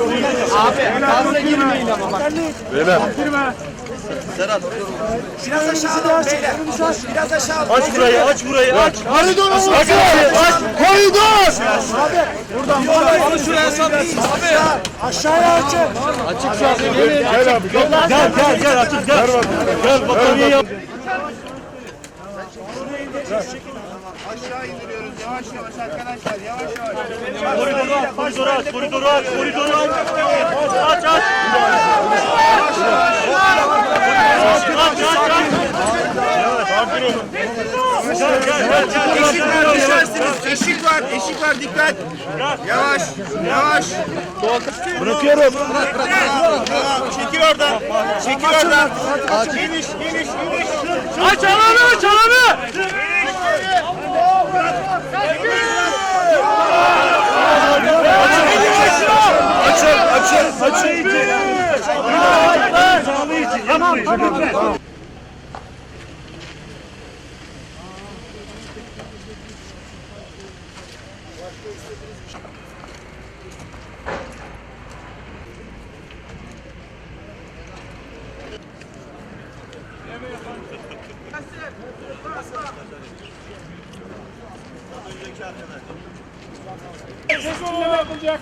Abi fazla girmeyin ama bak. Beyler. Biraz aşağı alın beyler. Biraz aşağı alın. Aç burayı, aç burayı, aç. Koridor Aç, aç, aç. Koridor! Buradan buradan. Alın şuraya saplayın. Aşağıya açın. Açık şu an. Gel abi, gel. Gel, gel, gel, açık, gel. Gel, batarya yap. Aşağı indiriyoruz yavaş yavaş arkadaşlar yavaş yavaş. Koridoru aç, koridoru aç, koridoru aç, koridoru aç. Aç, aç. Aç, aç, aç. Gel, gel, gel, gel. Eşik var düşersiniz. Eşik var eşik var dikkat. Yavaş yavaş. Bırakıyorum. Çekil oradan. Çekil oradan. Geniş geniş geniş. Aç alanı, aç alanı. Açın, açın. Sağlığı için yapmayın.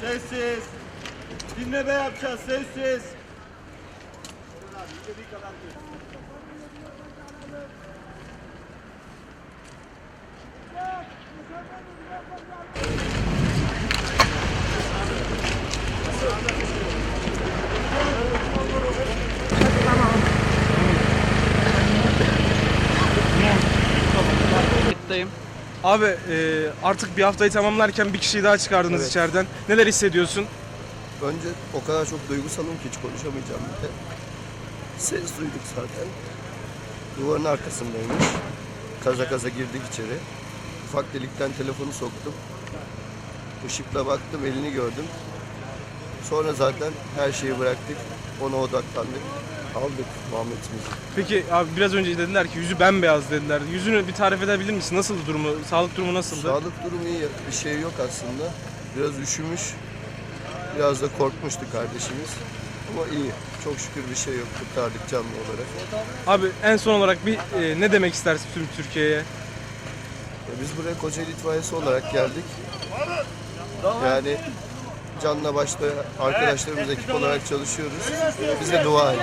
Sessiz. Dinleme yapacağız sessiz. Dayım. Abi e, artık bir haftayı tamamlarken bir kişiyi daha çıkardınız Evet. içeriden. Neler hissediyorsun? Önce o kadar çok duygusalım ki hiç konuşamayacağım bir de. Ses duyduk zaten. Duvarın arkasındaymış. Kaza kaza girdik içeri. Ufak delikten telefonu soktum. Işıkla baktım, elini gördüm. Sonra zaten her şeyi bıraktık. Ona odaklandık. Aldık Muhammed'imizi. Peki abi biraz önce dediler ki yüzü bembeyaz dediler. Yüzünü bir tarif edebilir misin? Nasıldı durumu? Sağlık durumu nasıldı? Sağlık durumu iyi. Bir şey yok aslında. Biraz üşümüş. Biraz da korkmuştu kardeşimiz. Ama iyi. Çok şükür bir şey yok. Kurtardık canlı olarak. Abi en son olarak bir e, ne demek istersin tüm Türkiye'ye? E, Biz buraya Kocaeli itfaiyesi olarak geldik. Yani canla başla arkadaşlarımız ekip olarak çalışıyoruz. Bize dua edin.